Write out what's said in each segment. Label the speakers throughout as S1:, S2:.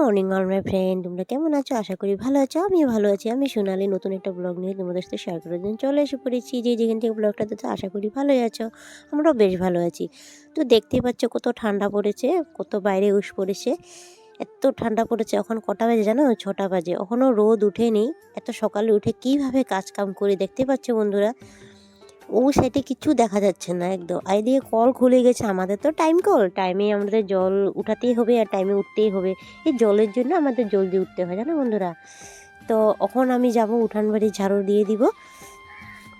S1: Morning all my friend তোমরা কেমন আছো? আশা করি ভালো আছো। আমিও ভালো আছি। আমি সোনালি, নতুন একটা ব্লগ নিয়ে তোমাদের সাথে শেয়ার করে দিন। চলে এসে পড়েছি যে যেখান থেকে ব্লগটা দিতে আশা করি ভালোই আছো। আমরাও বেশ ভালো আছি। তো দেখতেই পাচ্ছ কত ঠান্ডা পড়েছে, কত বাইরে উস পড়েছে। এত ঠান্ডা পড়েছে, এখন কটা বাজে জানো? ছটা বাজে। এখনও রোদ উঠেনি। এত সকালে উঠে কীভাবে কাজ কাম করি দেখতে পাচ্ছ বন্ধুরা? ও সেটি কিছু দেখা যাচ্ছে না একদম। আর দিয়ে কল খুলে গেছে আমাদের তো টাইম কল টাইমে আমাদের জল উঠাতেই হবে আর টাইমে উঠতেই হবে। এই জলের জন্য আমাদের জলদি উঠতে হয়, জানো বন্ধুরা? তো এখন আমি যাব উঠান বাড়ি ঝাড়ু দিয়ে দিব।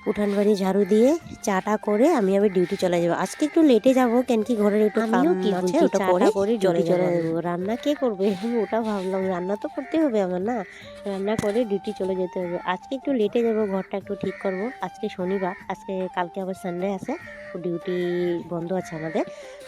S1: উঠান বাড়ি ঝাড়ু দিয়ে চাটা করে আমি আবার ডিউটি চলে যাব। আজকে একটু লেটে যাব কেন কি ঘরের একটু কাম
S2: আমিও কি
S1: আছে ওটা করে
S2: করে
S1: চলে
S2: duty
S1: চলে
S2: চলে
S1: যাব রান্না কে করবে? ওটা ভাবলাম রান্না তো করতে হবে আমার না? রান্না করে ডিউটি চলে যেতে হবে। আজকে একটু লেটে যাব ঘরটা একটু ঠিক করব। আজকে শনিবার আজকে কালকে আবার সানডে আছে ডিউটি বন্ধ আছে আমাদের।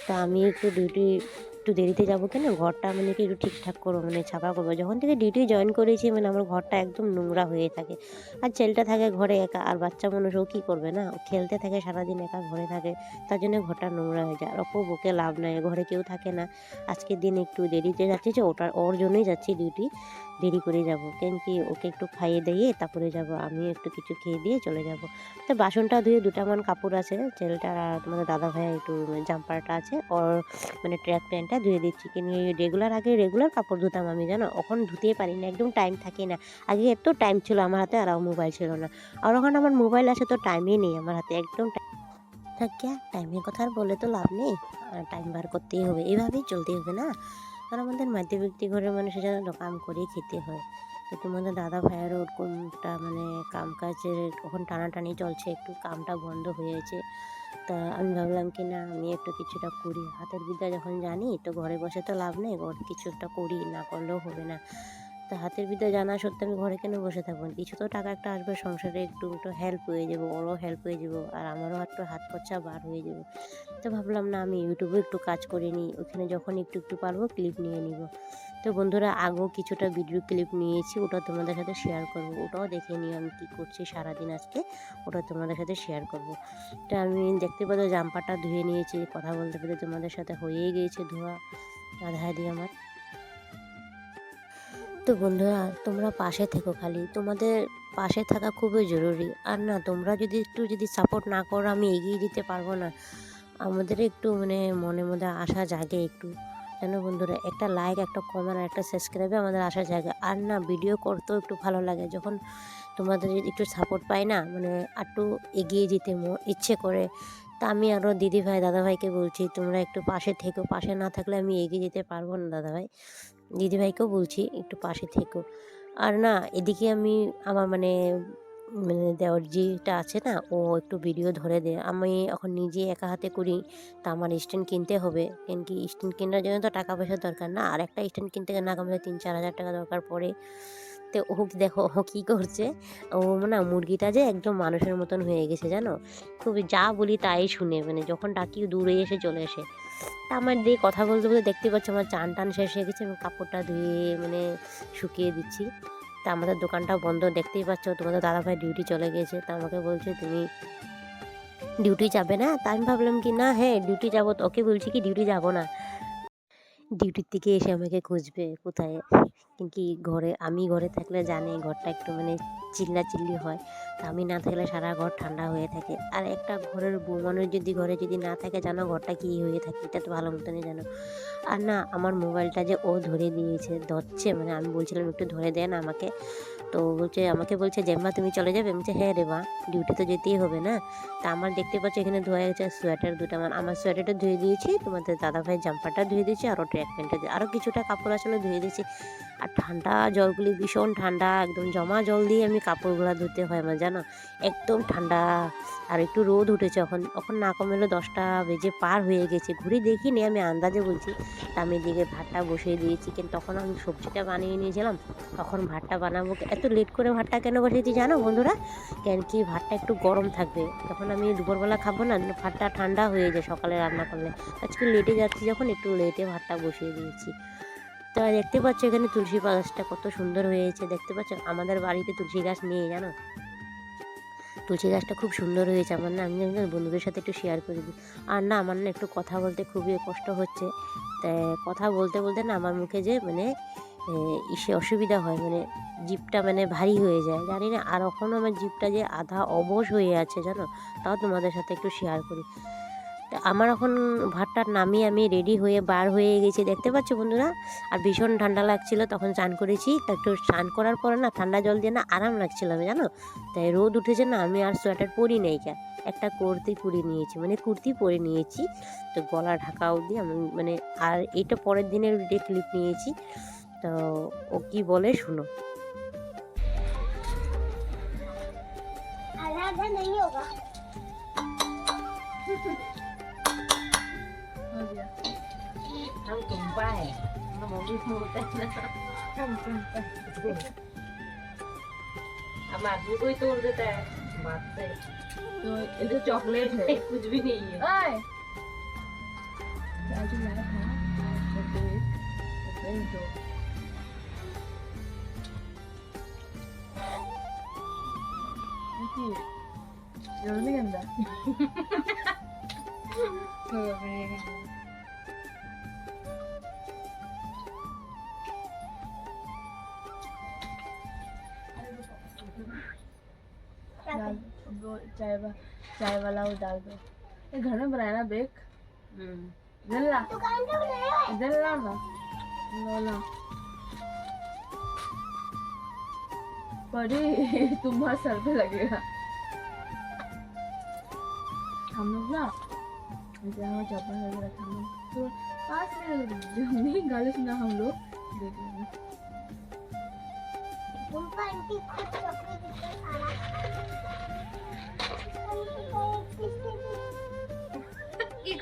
S1: তা আমি একটু ডিউটি একটু দেরিতে যাব কেন? ঘরটা মানে কি একটু ঠিকঠাক করব মানে ছাপা করব? যখন থেকে ডিউটি জয়েন করেছি মানে আমার ঘরটা একদম নোংরা হয়ে থাকে। আর ছেলেটা থাকে ঘরে একা, আর বাচ্চা মানুষ ও কী করবে না? খেলতে থাকে, সারাদিন একা ঘরে থাকে, তার জন্য ঘরটা নোংরা হয়ে যায়। আর ওকেও বকে লাভ নাই, ঘরে কেউ থাকে না। আজকের দিন একটু দেরিতে যাচ্ছি, যে ওটার, ওর জন্যই যাচ্ছি ডিউটি দেরি করে যাব। কেন কি ওকে একটু খাইয়ে দিয়ে তারপরে যাব। আমি একটু কিছু খেয়ে দিয়ে চলে যাব। তো বাসনটা ধুয়ে দুটা মান কাপড় আছে। ছেলেটা তোমাদের দাদা ভাই একটু জাম্পারটা আছে। ওর মানে ট্র্যাক প্যান্টটা ধুয়ে দিচ্ছি কিন্তু রেগুলার আগে রেগুলার কাপড় ধুতাম আমি, জানো? এখন ধুতেই পারি না, একদম টাইম থাকে না। আগে এত টাইম ছিল আমার হাতে আর মোবাইল ছিল না। আর ওখানে আমার মোবাইল আছে তো টাইমই নেই আমার হাতে, একদম থাকে টাইমের কথা আর বলে তো লাভ নেই। টাইম বার করতেই হবে। এভাবেই চলতে হবে না? আর আমাদের মধ্যবিত্তি ঘরের মানুষের জন্য কাম করেই খেতে হয়। তো তোমাদের দাদা ভাইয়েরও ওরকমটা মানে কাম কাজের এখন টানাটানি চলছে, একটু কামটা বন্ধ হয়েছে। তা আমি ভাবলাম কি না, আমি একটু কিছুটা করি। হাতের বিদ্যা যখন জানি, তো ঘরে বসে তো লাভ নেই কিছু একটা করি, না করলেও হবে না। তো হাতের বিদ্যা জানা সত্ত্বে আমি ঘরে কেন বসে থাকব? কিছু তো টাকা একটা আসবে, সংসারে একটু একটু হেল্প হয়ে যাব, ওরও হেল্প হয়ে যাব, আর আমারও একটু হাত খরচা বার হয়ে যাবে। তো ভাবলাম না, আমি ইউটিউবে একটু কাজ করে নিই, ওখানে যখন একটু একটু পারব ক্লিপ নিয়ে নিব। তো বন্ধুরা, আগেও কিছুটা ভিডিও ক্লিপ নিয়েছি, ওটা তোমাদের সাথে শেয়ার করব। ওটাও দেখে নিও আমি কী করছি সারাদিন আজকে, ওটা তোমাদের সাথে শেয়ার করব। তো আমি দেখতে পাচ্ছ জাম্পারটা ধুয়ে নিয়েছি, কথা বলতে বলতে তোমাদের সাথে হয়েই গিয়েছে ধোয়া, আধা দিয়ে আমার। তো বন্ধুরা, তোমরা পাশে থেকো খালি। তোমাদের পাশে থাকা খুবই জরুরি। আর না, তোমরা যদি একটু যদি সাপোর্ট না করো, আমি এগিয়ে দিতে পারব না। আমাদের একটু মানে মনের মধ্যে আশা জাগে একটু। কেন বন্ধুরা, একটা লাইক একটা কমেন্ট আর একটা সাবস্ক্রাইবে আমাদের আশা জাগে। আর না ভিডিও করতেও একটু ভালো লাগে। যখন তোমাদের যদি একটু সাপোর্ট পাই না মানে একটু এগিয়ে যেতে ইচ্ছে করে, তা আমি আরও দিদিভাই, দাদাভাইকে বলছি, তোমরা একটু পাশে থেকো। পাশে না থাকলে আমি এগিয়ে যেতে পারব না দাদা ভাই দিদিভাইকেও বলছি, একটু পাশে থেকো। আর না, এদিকে আমি আমার মানে মানে দেওয়ার যেটা আছে না, ও একটু ভিডিও ধরে দেয়। আমি এখন নিজে একা হাতে করি, তা আমার স্ট্যান্ড কিনতে হবে। কেন কি স্ট্যান্ড কেনার জন্য তো টাকা পয়সার দরকার না। আর একটা স্ট্যান্ড কিনতে গেলে না তিন, চার হাজার টাকা দরকার পড়ে। তো ও দেখো, ও কী করছে? ও না, মুরগিটা যে একদম মানুষের মতন হয়ে গেছে, জানো? খুবই যা বলি তাই শুনে মানে যখন ডাকি দূরে এসে চলে এসে তা আমার দিয়ে কথা বলতে বলতে দেখতে পাচ্ছ আমার চান টান শেষ হয়ে গেছে, আমি কাপড়টা ধুয়ে মানে শুকিয়ে দিচ্ছি। তা আমাদের দোকানটা বন্ধ, দেখতেই পাচ্ছ তোমাদের দাদাভাই ডিউটি চলে গেছে। তা আমাকে বলছে, তুমি ডিউটি যাবে না? তা আমি ভাবলাম কি, না হ্যাঁ ডিউটি যাব। তো ওকে বলছি কি ডিউটি যাব না। ডিউটির থেকে এসে আমাকে খুঁজবে কোথায়? কিন্তু ঘরে? আমি ঘরে থাকলে জানি ঘরটা একটু মানে চিল্লা চিল্লি হয়। তা আমি না থাকলে সারা ঘর ঠান্ডা হয়ে থাকে। আর একটা ঘরের বউ মানুষ যদি ঘরে যদি না থাকে, জানো ঘরটা কী হয়ে থাকে? এটা তো ভালো মতনই জানো। আর না, আমার মোবাইলটা যে ও ধরে দিয়েছে, ধরছে মানে আমি বলছিলাম একটু ধরে দেন আমাকে। তো বলছে, আমাকে বলছে, জেম্মা, তুমি চলে যাবে? বলছি হ্যাঁ রে মা ডিউটি তো যেতেই হবে না। তা আমার দেখতে পাচ্ছি, এখানে ধোয়া গেছে সোয়েটার দুটো। আমার আমার সোয়েটারটা ধুয়ে দিয়েছি, তোমাদের দাদা দাদাভাই জাম্পারটা ধুয়ে দিয়েছি আরও ট্র্যাক প্যান্টটা আরও কিছুটা কাপড় আসলে ধুয়ে দিয়েছি। আর ঠান্ডা জলগুলি ভীষণ ঠান্ডা, একদম জমা জল দিয়ে আমি কাপড়গুলো ধুতে হয় আমার, জানো? একদম ঠান্ডা। আর একটু রোদ উঠেছে এখন। এখন না কমেলো দশটা বেজে পার হয়ে গেছে। ঘুরে দেখিনি, আমি আন্দাজে বলছি। আমি এদিকে ভাতটা বসিয়ে দিয়েছি। কিন্তু তখন আমি সবজিটা বানিয়ে নিয়েছিলাম। তখন ভাতটা বানাবো এত লেট করে ভাতটা কেন বসিয়েছি জানো বন্ধুরা? কেন কি ভাতটা একটু গরম থাকবে। তখন আমি দুপুরবেলা খাব না, ভাতটা ঠান্ডা হয়ে যায় সকালে রান্না করলে। আজকে লেটে যাচ্ছি যখন, একটু লেটে ভাতটা বসিয়ে দিয়েছি। তো দেখতে পাচ্ছ এখানে তুলসী গাছটা কত সুন্দর হয়েছে। দেখতে পাচ্ছ, আমাদের বাড়িতে তুলসী গাছ নেই, জানো? তুলসী গাছটা খুব সুন্দর হয়েছে, আমার না, আমি বন্ধুদের সাথে একটু শেয়ার করে দিই। আর না, আমার না একটু কথা বলতে খুবই কষ্ট হচ্ছে। কথা বলতে বলতে না, আমার মুখে যে মানে ইসে অসুবিধা হয় মানে জিপটা মানে ভারী হয়ে যায়। জানি না, আর এখনও আমার জিপটা যে আধা অবশ হয়ে আছে, জানো? তাও তোমাদের সাথে একটু শেয়ার করি। তা আমার এখন ভাতটা নামিয়ে আমি রেডি হয়ে বার হয়ে গেছি। দেখতে পাচ্ছ বন্ধুরা? আর ভীষণ ঠান্ডা লাগছিল, তখন চান করেছি। তা একটু স্নান করার পরে না, ঠান্ডা জল দিয়ে না আরাম লাগছিল আমি, জানো? তাই রোদ উঠেছে না, আমি আর সোয়েটার পরি নেই কে। একটা কুর্তি পরে নিয়েছি মানে কুর্তি পরে নিয়েছি। তো গলা ঢাকা অবধি আমি মানে আর এটা পরের দিনের ভিডিও ক্লিপ নিয়েছি, তো ও কি বলে, শুনো। हम तुम्पा है हम मम्मी बोलते हैं ना
S3: कम कम कम
S1: हम आदमी को ही तोड़ देता है बात से
S3: तो
S1: ये तो चॉकलेट है कुछ भी नहीं है
S3: ओए क्या जो लाया था वो देख वो देख दो देखिए रजनीगंधा डाल वो चाय वा, चाय वाला वो डाल दो। ये घर में बनाया ना बेक? इधर ला इधर ला ना। लो ला बड़ी तुम्हारा सर पे लगेगा। हम लोग ना जैसे हमारा चप्पल वगैरह था हम लोग तो पास में नहीं गाली सुना हम लोग। देख लेंगे।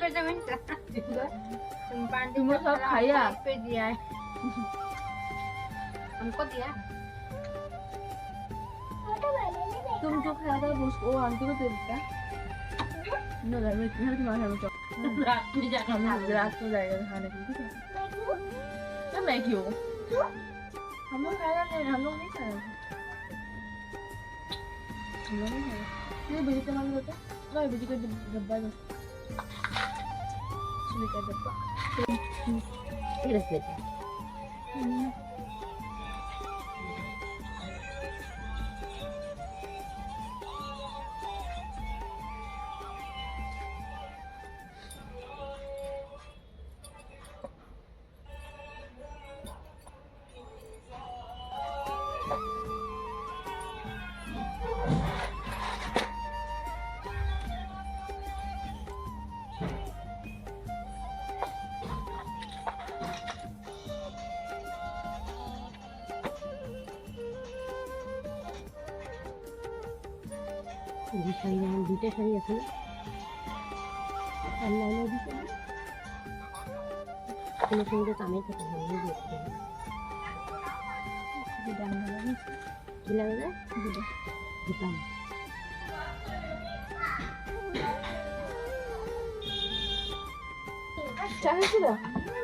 S4: কি করতে মিনটা तुम पांडे
S3: तुम लोग सब खाया
S4: पे दिया है हमको दिया
S3: तुम जो खाया था वो उसको वो आंटी को दे देता ना घर में घर तुम्हारे घर में चॉकलेट
S1: रात में जाकर
S3: हम रात को जाएगा खाने के लिए ठीक है तो मैं क्यों हम लोग खाया नहीं हम लोग नहीं खाए हम लोग नहीं खाए ये बिजी का नाम होता है ना बिजी का डब- डब्बा दो
S1: Biraz bekle. যে শাড়ি যেমন দুইটা শাড়ি এখন। আর নাহলে কোনো সঙ্গে কামের কথা হয়নি দেখতে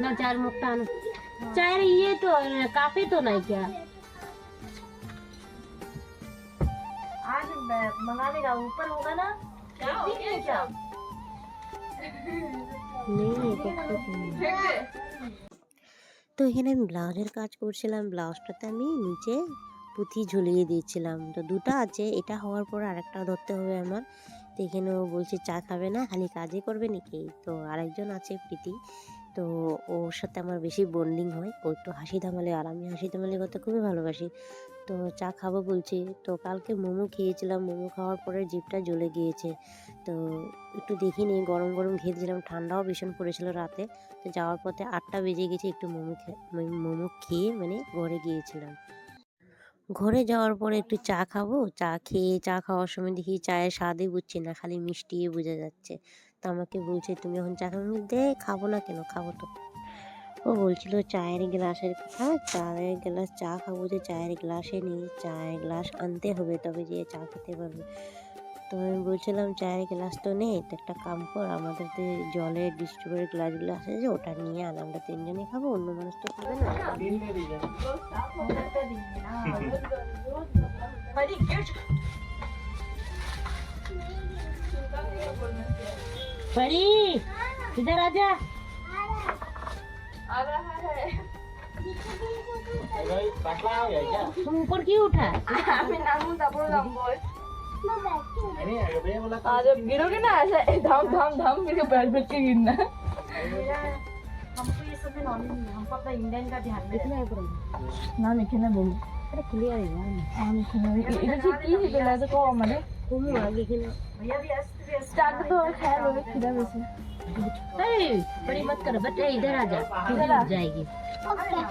S1: না চার মুখটা আনো। চায়ের ইয়ে তো কাপে তো নাই ক্যা।
S3: आज मैं मंगाने का ऊपर होगा ना क्या हो गया क्या
S1: নেই এটা একটু নেই।
S3: फेंक दे
S1: তো এখানে আমি ব্লাউজের কাজ করছিলাম ব্লাউজটাতে আমি নিচে পুঁথি ঝুলিয়ে দিয়েছিলাম তো দুটো আছে এটা হওয়ার পর আরেকটা ধরতে হবে আমার তো এখানে ও বলছে চা খাবে না খালি কাজই করবে নাকি তো আরেকজন আছে প্রীতি তো ওর সাথে আমার বেশি বন্ডিং হয়। ও একটু হাসি থামালে আর আমি হাসি থামালে করতে খুবই ভালোবাসি। তো চা খাব বলছি, তো কালকে মোমো খেয়েছিলাম। মোমো খাওয়ার পরে জিভটা জ্বলে গিয়েছে। তো একটু দেখিনি গরম গরম খেয়েছিলাম, ঠান্ডাও ভীষণ পড়েছিল রাতে। তো যাওয়ার পথে আটটা বেজে গেছে, একটু মোমো খে- মানে মোমো খেয়ে মানে ঘরে গিয়েছিলাম। ঘরে যাওয়ার পরে একটু চা খাব। চা খেয়ে, চা খাওয়ার সময় দেখি চায়ের স্বাদই বুঝছি না, খালি মিষ্টি বোঝা যাচ্ছে। তো আমাকে বলছে তুমি এখন চা খাব আমি, দে খাব না কেন খাব তো ও বলছিল চায়ের গ্লাসের কথা চায়ের গ্লাস চা খাব যে চায়ের গ্লাসে নেই চায়ের গ্লাস আনতে হবে তবে যে চা খেতে পারবে তো আমি বলছিলাম চায়ের গ্লাস তো নেই তো একটা কাম কর আমাদের যে জলের ডিস্ট্রিবিউটার গ্লাসগুলো আছে যে ওটা নিয়ে আন আমরা তিনজনে খাব অন্য মানুষ তো খাবে না परी इधर
S3: आ जा?
S1: तुम ऊपर क्यों उठा?
S3: जब गिरोगे ना ऐसे धाम धाम धाम मेरे पैर बैठ के गिरना?
S4: हमको ये सब नॉलेज नहीं हमको अपना इंडियन का ध्यान में रखना
S3: नाम लिखना बोलो।
S1: अरे क्लियर है
S3: यार। हाँ, हाँ, हम सुनो इधर से हाँ, की ही बोला तो को मैंने
S1: तुम आगे के
S4: भैया भी ऐसे
S3: स्टार्ट तो खैर वो खिला वैसे
S1: ए बड़ी मत कर बेटा इधर आ जा
S3: इधर आ
S1: जाएगी
S2: ओके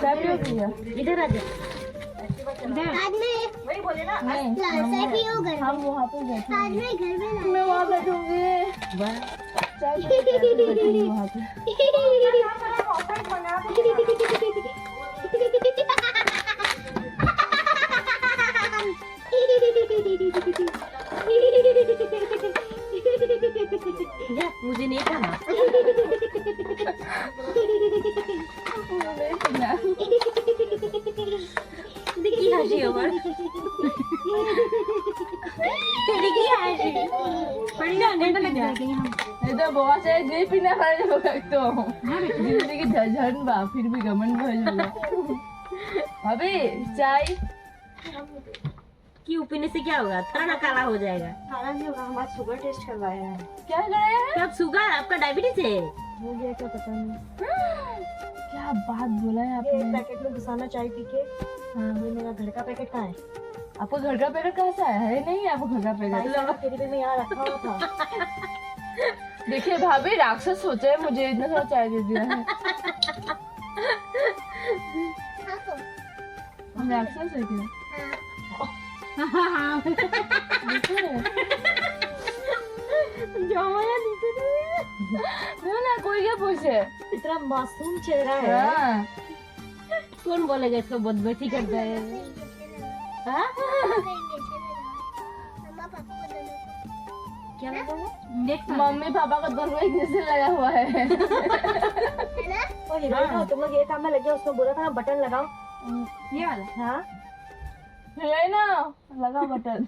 S3: चाय पियोगी
S1: इधर आ जा
S2: आज मैं
S4: वही बोले ना
S2: चाय पियोगे
S3: हम वहाँ पे बैठे
S2: आज मैं घर में
S3: मैं वहाँ बैठूँगी
S1: वाह
S3: चाय पियोगी वहाँ पे है जे पीना खा जो तो ज़िंदगी की झंझट बा फिर भी घमंड भइल अबे चाय
S1: क्यों पीने से क्या होगा थोड़ा काला हो जाएगा
S4: खाना नहीं होगा हमारा शुगर टेस्ट करवाया है
S3: क्या करे हैं
S1: क्या आप शुगर आपका डायबिटीज़ है
S4: हो गया क्या पता नहीं
S3: क्या बात बोला है?
S4: एक
S3: आपने
S4: पैकेट में घुसाना चाय पी के। हाँ। ये मेरा घर का पैकेट कहाँ है?
S3: आपको घर का पैकेट कहाँ से आया है। नहीं आपको घर का पैकेट
S4: तेरे में यहाँ रखा हुआ था
S3: देखिए भाभी राक्षस सोचा है मुझे इतना सारा चाय दे दिया है। हम राक्षस है क्या देखो
S1: जमाया
S3: ना कोई क्या पूछे?
S4: इतना मासूम चेहरा है।
S3: हाँ।
S1: कौन बोलेगा इसको बदमाशी करता है। क्या लगा है नेक्स्ट
S3: मम्मी पापा का दोनों एक जैसे लगा हुआ है।
S4: और हीरोइन तुम लोग ये काम में लगे हो, उसमें बोला था ना बटन लगाओ।
S1: ये वाला।
S4: हाँ।
S3: है ना लगा बटन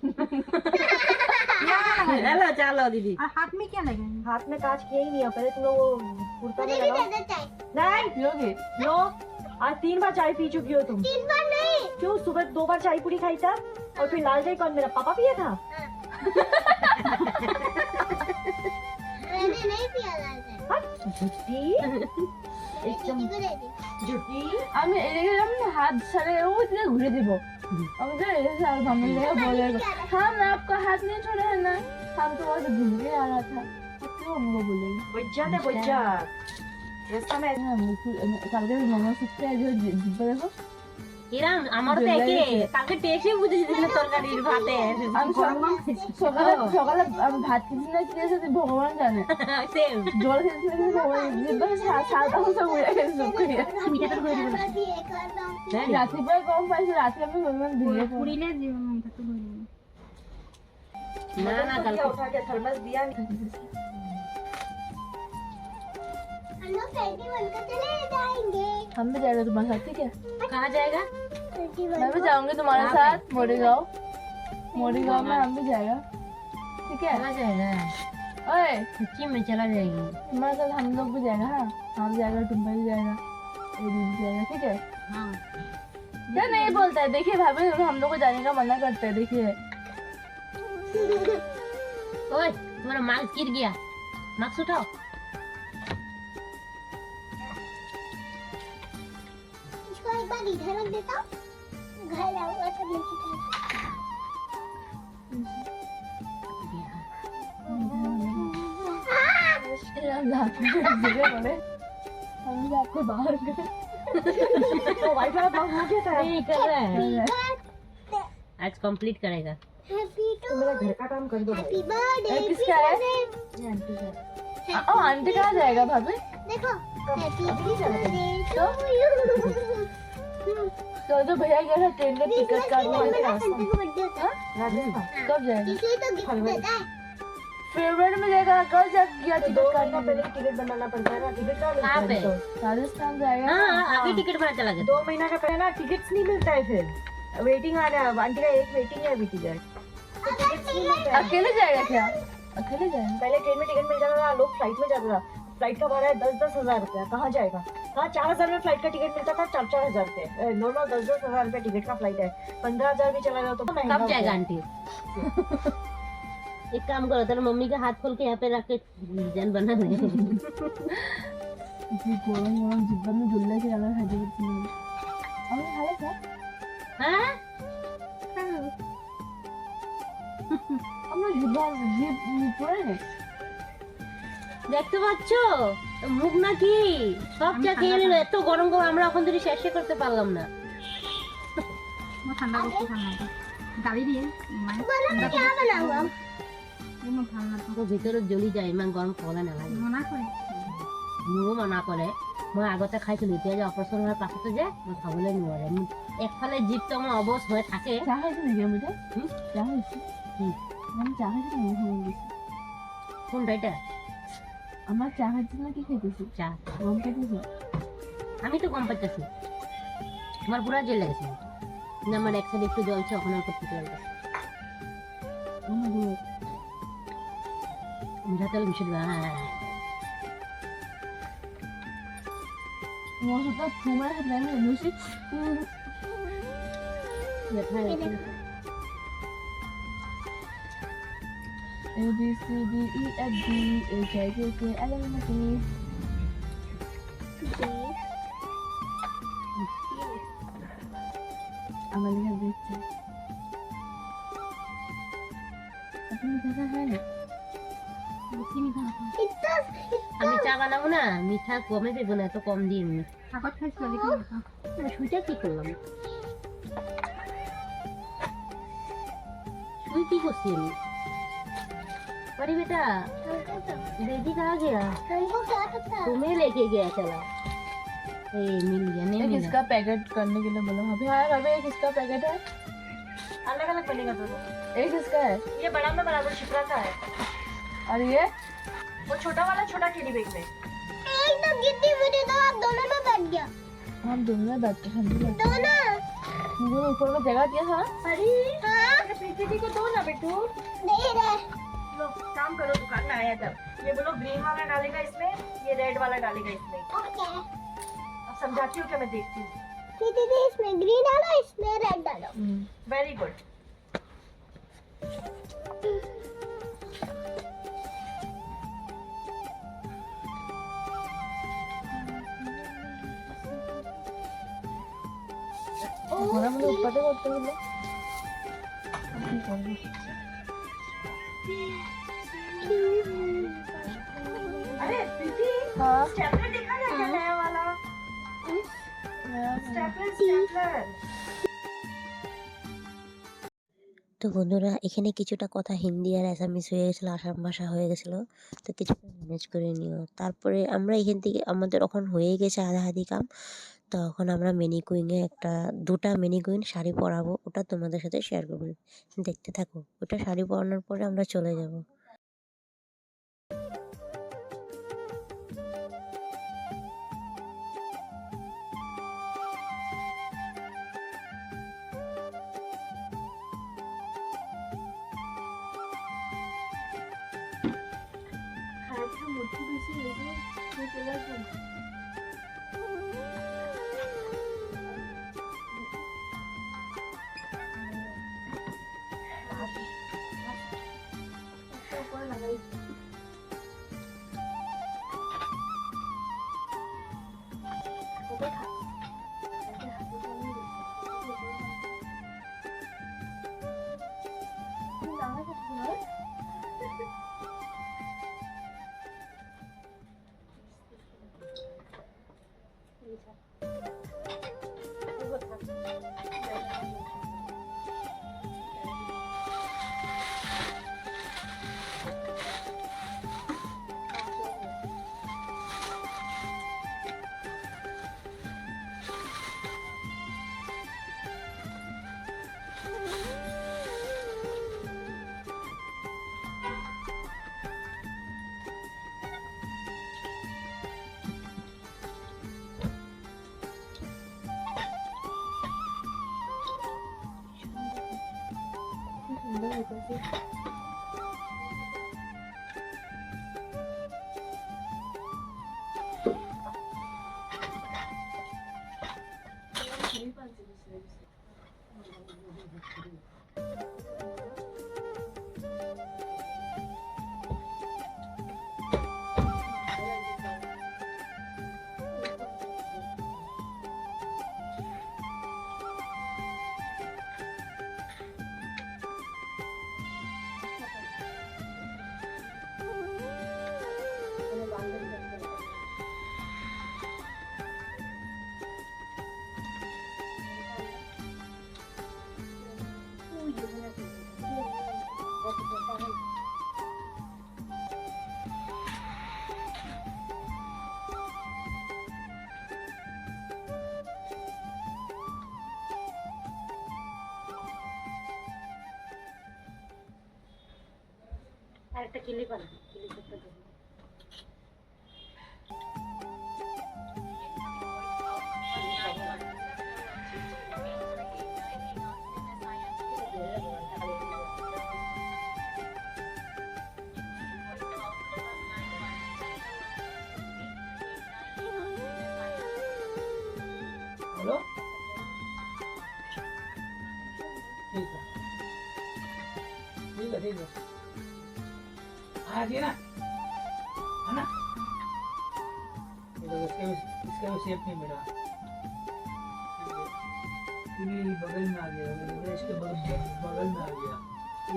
S1: चलो चलो दीदी।
S4: हाथ में क्या लगे हाथ में कांच किया ही नहीं है पहले तुम लोग वो कुर्ता में लगाओ। नहीं
S3: पियोगे?
S4: नो आज तीन बार चाय पी चुकी हो तुम।
S2: तीन बार नहीं।
S4: क्यों सुबह दो बार चाय पूरी खाई था और फिर लाल चाय कौन मेरा? पापा पिया था?
S2: मैंने नहीं पिया लाल चाय
S4: हाँ, झूठी
S2: किसी को दे दी
S4: झूठी
S3: আমি এদিকে যেমন হাত ছাড়ে ও দিকে ঘুরে দিব আমি তো ऐसे আর मम्मी ने बोलेगा हम आपका हाथ नहीं छोड़े है ना हम तो वहाँ से घूम के आ रहा था अब क्यों हमको बोलेंगे
S4: बज्जा थे बज्जा रास्ता में
S3: হ্যাঁ, মুখে- কালকে মোমো শিখতে যে জিব্বা দেখো
S1: ইরাম আমার তো একে কালকে টেস্টে বুঝে দিছিল তরকারির ভাতে
S3: আমি সকালে সকালে আমি ভাত খেয়েছি না খেয়েছি তুই ভগবান জানে
S1: সেম
S3: জল খেয়েছি না ভগবান জিব্বা সাদা হচ্ছে ঘুরে গেছে শুকিয়ে
S2: एक और दाम
S3: রাত্রিপুরা গরম পাইছে রাত্রে আমি বললাম দিয়ে
S1: পুরিলে না না
S4: क्या
S1: কালকে
S4: उठा के थर्मस दिया
S2: हम लोग फेस्टिवल को चले जाएंगे
S3: हम भी जाएगा तुम्हारे साथ ठीक है?
S1: कहाँ जाएगा?
S3: मैं भी जाऊँगी तुम्हारे साथ मोरीगांव। मोरीगांव में हम भी जाएगा ठीक है?
S1: चला जाएगा।
S3: ओए!
S1: सच्ची में चला जाएगी।
S3: तुम्हारे साथ हम लोग भी जाएगा हाँ? हम जाएगा तुम भी जाएगा जाएगा ठीक है?
S1: हाँ।
S3: नहीं बोलता है देखिए भाभी हम लोग को जाने का मना करते हैं देखिए।
S1: ओए तुम्हारा मास्क गिर गया। मास्क उठाओ।
S2: इधर रख देता हूँ। घर आऊँगा तब लेके जाऊँगा
S3: हम आपको बाहर
S4: तो वाईफाई बंद हो गया था
S1: नहीं कर रहा है आज कंप्लीट करेगा
S4: तो मेरा घर का काम कर दो।
S2: हैप्पी बर्थडे
S3: किसका है?
S4: आंटी का
S3: आंटी कहाँ जाएगा भाभी।
S2: देखो हैप्पी बर्थडे टू यू
S3: तो जो भैया गया था ट्रेन में टिकट काटने के
S4: राजस्थान
S3: कब जाएगा?
S2: तो है।
S3: फेवरेट में जाएगा कल जा गया
S4: तो
S3: टिकट
S4: महीना
S3: काटने
S4: पहले टिकट बनाना पड़ता है ना टिकट
S1: कहाँ पे?
S3: राजस्थान जाएगा।
S1: हाँ आगे टिकट बना चला गया।
S4: दो महीना का पहले ना टिकट्स नहीं मिलता है फिर। वेटिंग आ रहा है आंटी का एक वेटिंग है अभी टिकट। तो है।
S3: अकेले जाएगा क्या? अकेले जाएगा।
S4: पहले ट्रेन में टिकट मिल जाता था लोग फ़्लाइट में जाता था। फ़्लाइट का भाड़ा है दस दस हज़ार रुपया। कहाँ जाएगा? हाँ चार हज़ार में फ़्लाइट का टिकट मिलता था? चार चार हज़ार रुपये नॉर्मल दस दस हज़ार रुपये टिकट का फ़्लाइट है। पंद्रह हज़ार भी चला जाओ तो
S5: कब जाएगा आंटी? एक काम करो तेरे मम्मी का हाथ खोल के यहाँ पे रख के डिज़ाइन बना दे।
S3: जीवन में झूलने के अलावा हजे अरे हाय क्या हाँ?
S5: हम
S3: लोग झूला ये पूरा है?
S5: দেখতে পাচ্ছ? মুখ নাকি সব চা খেয়ে নিল। এত গরম গরম আমরা এখন ধরে শেষে করতে পারলাম না।
S2: ঠান্ডা করতে ঠান্ডা
S5: দিয়ে ভিতরে জ্বলি যায় ইমান গরম মনা করে। মোৰো মনা কৰে মই আগতে খাইছিলো এতিয়া যে অপাৰেশ্যন হোৱাৰ পাছতো যে মই খাবলৈ নোৱাৰে একফালে জীব আমাৰ অবস হৈ থাকে। কোন এটা
S3: আমার চা খাইছি না কি খাইতেছি?
S5: চা।
S3: গম পাইতেছি
S5: আমি তো গম পাইতেছি। আমার পুরা জেল লেগেছে। না আমার এক সাইডে একটু জ্বলছে ওখানে
S3: আমার দূর
S5: মিঠা তেল মিশে দিবা হ্যাঁ।
S3: সাথে ফুমার আমি এমনি A B C D E F G H I J K L M N O P আমার
S5: আমি চা বানাবো না মিঠা কমে দেবো না এত কম দিয়ে এমনি সুইটা কি করলাম কি করছি আমি अरे बेटा दीदी कहाँ गया।
S2: हमको क्या पता
S5: तुम्हें लेके गया चला। ए मिल गया नहीं मिला।
S3: किसका पैकेट करने के लिए बोला? अभी हाँ अभी ये किसका पैकेट है?
S4: अलग अलग बनेगा दोनों
S3: ये किसका है?
S4: ये बड़ा में बराबर शिप्रा का है।
S3: और ये?
S4: वो छोटा वाला छोटा टेडी बैग में।
S2: एकदम गिद्दी वीडियो तो आप दोनों में बैठ गया।
S3: हम दोनों में बैठ के ठंडी लगती
S2: दोनों?
S3: मुझे ऊपर में जगह दिया था।
S4: अरे
S2: हाँ
S4: प्रीति को दो ना बेटू
S2: नहीं रहे
S4: लो काम करो दुकान में आया तब ये बोलो ग्रीन वाला डालेगा इसमें ये रेड वाला डालेगा इसमें।
S2: ओके
S4: अब समझाती हूँ क्या मैं देखती हूँ।
S2: दीदी इसमें ग्रीन डालो इसमें रेड डालो।
S4: वेरी गुड
S3: ঘোরা
S4: अरे प्रीति
S3: हाँ
S4: स्टेपलर देखा ना क्या नया वाला स्टेपलर स्टेपलर
S5: তো বন্ধুরা এখানে কিছুটা কথা হিন্দি আর অ্যাসামিস হয়ে গেছিলো আসাম ভাষা হয়ে গেছিলো তো কিছুটা ম্যানেজ করে নিও তারপরে আমরা এখান থেকে আমাদের এখন হয়ে গেছে আধা আধি কাম তো এখন আমরা মিনি কুইংয়ে একটা দুটা মিনি কুইন শাড়ি পরাবো ওটা তোমাদের সাথে শেয়ার করবো দেখতে থাকো ওটা শাড়ি পরানোর পরে আমরা চলে যাব
S3: হইতেছে
S1: আরেকটা ক্লিপ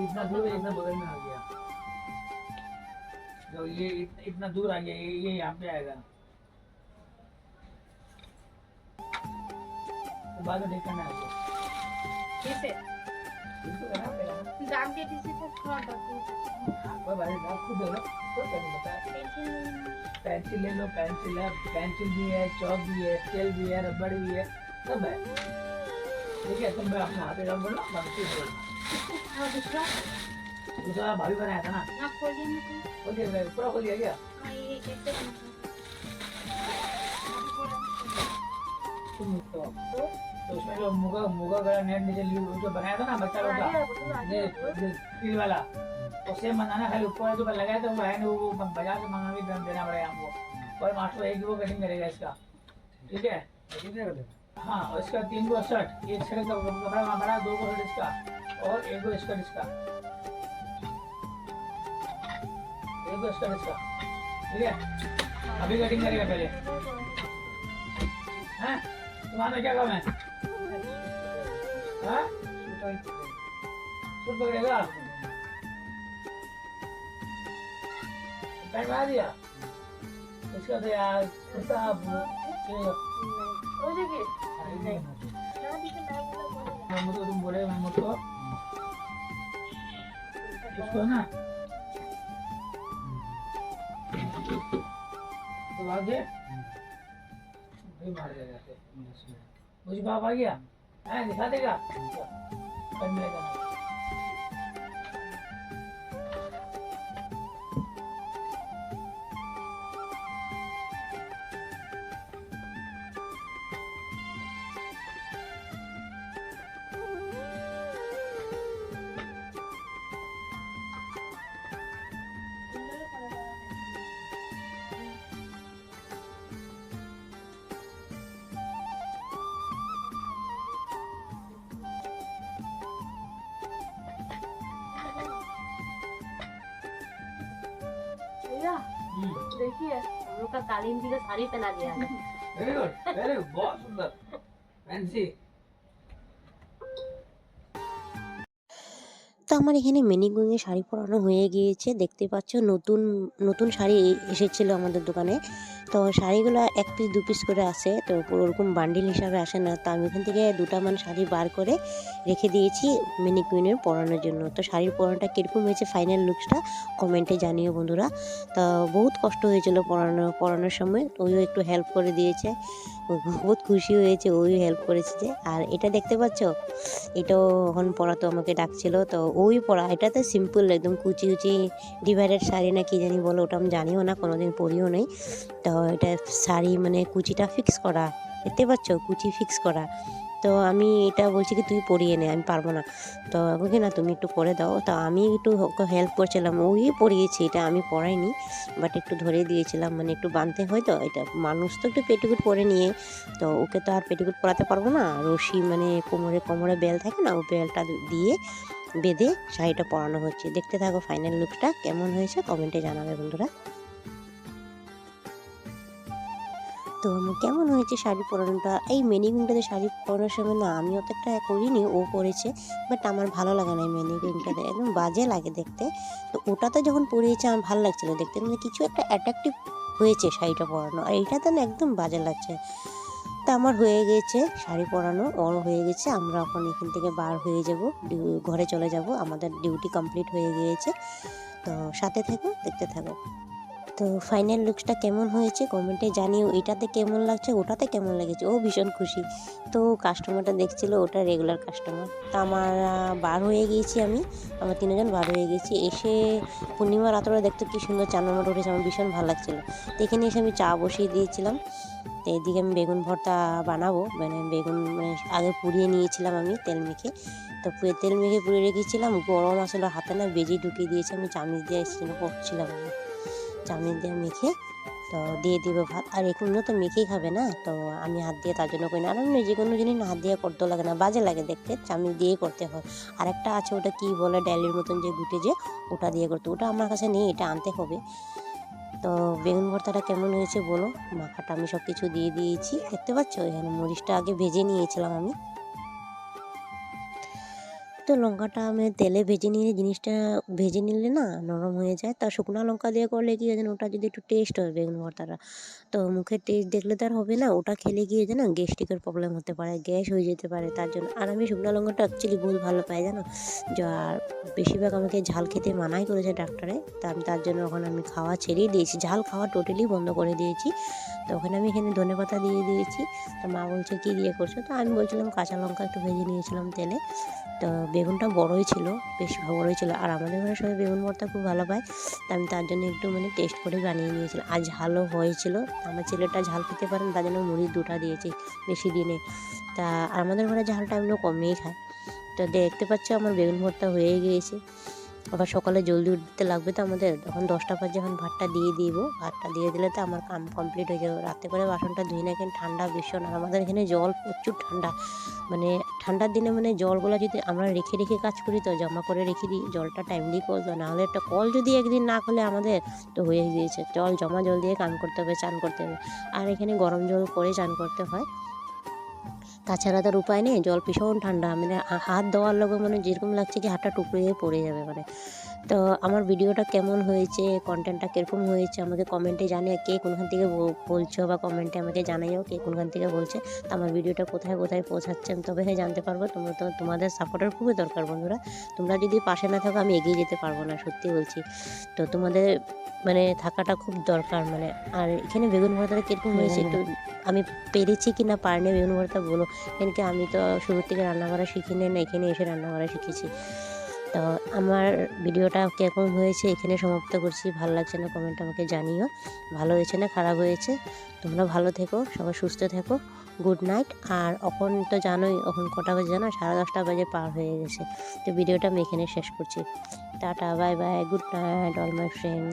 S6: इतना दूर है इतना बगल में आ गया। जो ये इत- इतना दूर आ गया ये ये यहाँ पे आएगा। तो बाद में देखना आ
S3: कैसे
S6: इसको करना पड़ेगा ना
S3: दाम के किसी को थोड़ा
S6: कोई बात आप खुद दे कोई नहीं बता पेंसिल ले लो पेंसिल है पेंसिल भी है चौक भी है स्केल भी है रबड़ भी है सब है। ठीक है तुम मैं अपने हाथ में बाकी बोलना
S3: और दूसरा
S6: भाभी बनाया था ना
S3: ना ना
S6: खोल दिया मैं पूरा खोल दिया क्या
S3: ये
S6: तो उसमें जो मुगा मुगा गला नेट नीचे जो बनाया था ना बच्चा लोग का ये ये वाला सेम बनाना खाली ऊपर जो लगाया था वो है नहीं वो बाज़ार से मंगा भी देना पड़ेगा हमको और मास्टर एक वो कटिंग करेगा इसका ठीक है हाँ इसका तीन गो शर्ट एक शर्ट का कपड़ा हमारा दो गो शर्ट इसका। और एक गो स्कर्ट इसका। एक गो स्कर्ट इसका। ठीक है? अभी कटिंग करेगा पहले। हैं? तुम्हारा क्या काम है? हाँ? सूट पकड़ेगा? पैंट बना दिया इसका तो यार कुर्ता वो-
S3: हो। जाएगी।
S6: तुम बोले मुझको उसको ना मार देगा। मुझे बाप आ गया है दिखा देगा कर
S3: भैया
S6: हम्म
S3: देखिए
S1: हम लोग का कालीन जी का साड़ी पहना दिया है
S6: वेरी गुड वेरी गुड बहुत सुंदर फैंसी
S1: তো আমার এখানে মিনিগুঙে শাড়ি পরানো হয়ে গিয়েছে দেখতে পাচ্ছ নতুন নতুন শাড়ি এসেছিল আমাদের দোকানে তো শাড়িগুলো এক পিস দু পিস করে আসে তো ওরকম বান্ডিল হিসাবে আসে না। তো আমি ওখান থেকে দুটা মান শাড়ি বার করে রেখে দিয়েছি মিনি কুইনের পরানোর জন্য। তো শাড়ির পরানোটা কীরকম হয়েছে ফাইনাল লুকসটা কমেন্টে জানিও বন্ধুরা। তো বহুত কষ্ট হয়েছিল পরানো, পরানোর সময়। ওইও একটু হেল্প করে দিয়েছে। বহুত খুশি হয়েছে ওই হেল্প করেছে যে। আর এটা দেখতে পাচ্ছ? এটাও এখন পড়াতো আমাকে ডাকছিল। তো ওই পড়া এটা তো সিম্পল একদম কুচি কুচি ডিভাইডেড শাড়ি না কি জানি বলো, ওটা আমি জানিও না, কোনোদিন পরিও নেই। তো এটা শাড়ি মানে কুচিটা ফিক্স করা। দেখতে পাচ্ছ? কুচি ফিক্স করা। তো আমি এটা বলছি কি তুই পরিয়ে নে, আমি পারব না। তো ওকে না, তুমি একটু করে দাও। তো আমি একটু ওকে হেল্প করছিলাম। ওই পরিয়েছি, এটা আমি পড়াইনি বাট একটু ধরে দিয়েছিলাম মানে একটু বাঁধতে হয় তো, এটা মানুষ তো একটু পেটিকুট পরে নিয়ে। তো ওকে তো আর পেটিকুট পরাতে পারব না। রশি মানে কোমরে কোমরে বেল থাকে না ও বেলটা দিয়ে বেঁধে শাড়িটা পরানো হচ্ছে। দেখতে থাকো ফাইনাল লুকটা কেমন হয়েছে? কমেন্টে জানাবে বন্ধুরা। তো কেমন হয়েছে শাড়ি পরানোটা? এই মেনিকুইনটাতে শাড়ি পরানোর সময় না আমি অত একটা করিনি, ও করেছে বাট আমার ভালো লাগে না এই মেনিকুইনটাতে একদম বাজে লাগে দেখতে। তো ওটাতে যখন পরিয়েছে আমার ভালো লাগছিল দেখতে মানে কিছু একটা অ্যাট্রাকটিভ হয়েছে শাড়িটা পরানো, আর এইটাতে না একদম বাজে লাগছে। তা আমার হয়ে গেছে শাড়ি পরানো ওর হয়ে গেছে, আমরা এখন এখান থেকে বার হয়ে যাব ঘরে চলে যাব, আমাদের ডিউটি কমপ্লিট হয়ে গিয়েছে। তো সাথে থাকো, দেখতে থাকো। তো ফাইনাল লুকসটা কেমন হয়েছে? কমেন্টে জানিও, এটাতে কেমন লাগছে, ওটাতে কেমন লেগেছে? ও ভীষণ খুশি। তো কাস্টমারটা দেখছিল, ওটা রেগুলার কাস্টমার তা আমার বার হয়ে গিয়েছি আমি, আমার তিনজন বার হয়ে গেছি এসে পূর্ণিমা রাতটা দেখতে কি সুন্দর চান্নামাটা উঠেছে, আমার ভীষণ ভালো লাগছিল। তো এখানে এসে আমি চা বসিয়ে দিয়েছিলাম। তো এদিকে আমি বেগুন ভর্তা বানাবো। মানে বেগুন মানে আগে পুড়িয়ে নিয়েছিলাম আমি তেল মেখে। তো পুড়ে তেল মেখে পুড়িয়ে রেখেছিলাম। গরম আসলে হাতে না বেজি ঢুকিয়ে দিয়েছি। আমি চামিচ দিয়ে এসেছিলাম করছিলাম আমি। চামিচ দিয়ে মেখে, তো দিয়ে দিব ভাত। আর এগুলো তো মেখেই খাবে না, তো আমি হাত দিয়ে তার জন্য করি না। আর এমনি যে কোনো জিনিস হাত দিয়ে করতেও লাগে না, বাজে লাগে দেখতে। চামিচ দিয়েই করতে হয়। আর একটা আছে ওটা কি বলে, ডালের মতন যে গুটে যে, ওটা দিয়ে করতে। ওটা আমার কাছে নেই, এটা আনতে হবে। তো বেগুন ভর্তাটা কেমন হয়েছে বলো? মাখাটা আমি সব কিছু দিয়ে দিয়েছি। দেখতে পাচ্ছ? এখানে মরিচটা আগে ভেজে নিয়েছিলাম আমি। তো লঙ্কাটা আমি তেলে ভেজে নিয়ে জিনিসটা ভেজে নিলে না নরম হয়ে যায়। তা শুকনো লঙ্কা দিয়ে করলে কি হয় ওটা যদি একটু টেস্ট হয় বেগুন ভর্তাটা তো মুখের টেস্ট দেখলে তো আর হবে না। ওটা খেলে গিয়ে যেন গ্যাস্ট্রিকের প্রবলেম হতে পারে, গ্যাস হয়ে যেতে পারে, তার জন্য। আর আমি শুকনো লঙ্কাটা অ্যাকচুয়ালি ভুল ভালো পাই জানো? আর বেশিরভাগ আমাকে ঝাল খেতে মানাই করেছে ডাক্তারে। তা আমি তার জন্য ওখানে আমি খাওয়া ছেড়েই দিয়েছি। ঝাল খাওয়া টোটালি বন্ধ করে দিয়েছি। তো ওখানে আমি এখানে ধনে পাতা দিয়ে দিয়েছি। তো মা বলছে, কী দিয়ে করছ? তো আমি বলছিলাম, কাঁচা লঙ্কা একটু ভেজে নিয়েছিলাম তেলে। তো বেগুনটা বড়ই ছিল, বেশ বড়ই ছিল। আর আমাদের ঘরে সবাই বেগুন ভর্তা খুব ভালো পায়। তা আমি তার জন্য একটু মানে টেস্ট করে বানিয়ে নিয়েছিলাম। আর ঝালও হয়েছিল। আমার ছেলেটা ঝাল খেতে পারেন তার জন্য মুড়ি দুটা দিয়েছি বেশি দিনে। তা আমাদের ঘরে ঝালটা এগুলো কমেই খায়। তো দেখতে পাচ্ছ আমার বেগুন ভর্তা হয়ে গিয়েছে। আবার সকালে জলদি উঠতে লাগবে তো আমাদের, তখন দশটা বাজে যখন ভাতটা দিয়ে দিব। ভাতটা দিয়ে দিলে তো আমার কাম কমপ্লিট হয়ে যাবে। রাতে করে বাসনটা ধুই না এখানে ঠান্ডা ভীষণ। আর আমাদের এখানে জল প্রচুর ঠান্ডা। মানে ঠান্ডার দিনে মানে জলগুলো যদি আমরা রেখে রেখে কাজ করি তো জমা করে রেখে দিই, জলটা টাইমলি কল করতো নাহলে একটা কল যদি একদিন না খোলে আমাদের তো হয়ে গিয়েছে। জল জমা জল দিয়ে কাম করতে হবে, চান করতে হবে। আর এখানে গরম জল করে চান করতে হয়। তাছাড়া তার উপায় নেই, জল ভীষণ ঠান্ডা। মানে হাত দেওয়ার লগে মানে যেরকম লাগছে কি হাতটা টুকরে পড়ে যাবে মানে তো আমার ভিডিওটা কেমন হয়েছে কন্টেন্টটা কীরকম হয়েছে আমাকে কমেন্টে জানিয়ে কে কোনখান থেকে বল- বলছো বা কমেন্টে আমাকে জানাইও কে কোনখান থেকে বলছে। তো আমার ভিডিওটা কোথায় কোথায় পৌঁছাচ্ছেন তবে হ্যাঁ জানতে পারব। তোমরা তো তোমাদের সাপোর্টের খুবই দরকার বন্ধুরা। তোমরা যদি পাশে না থাকো আমি এগিয়ে যেতে পারব না সত্যি বলছি। তো তোমাদের মানে থাকাটা খুব দরকার মানে আর এখানে বেগুন ভর্তাটা কীরকম হয়েছে একটু আমি পেরেছি কি না পারিনি বেগুন ভর্তা বলো। কেন কি আমি তো শুরু থেকে রান্না করা শিখিনি না এখানে এসে রান্না করা শিখেছি। তো আমার ভিডিওটা কীরকম হয়েছে এখানে সমাপ্ত করছি। ভালো লাগছে না কমেন্ট আমাকে জানিও। ভালো হয়েছে না, খারাপ হয়েছে? তোমরা ভালো থেকো, সবাই সুস্থ থেকো। গুড নাইট আর এখন তো জানোই, এখন কটা বাজে জানো? সাড়ে দশটা বাজে পার হয়ে গেছে। তো ভিডিওটা আমি এখানে শেষ করছি। Tata bye bye good night all my friend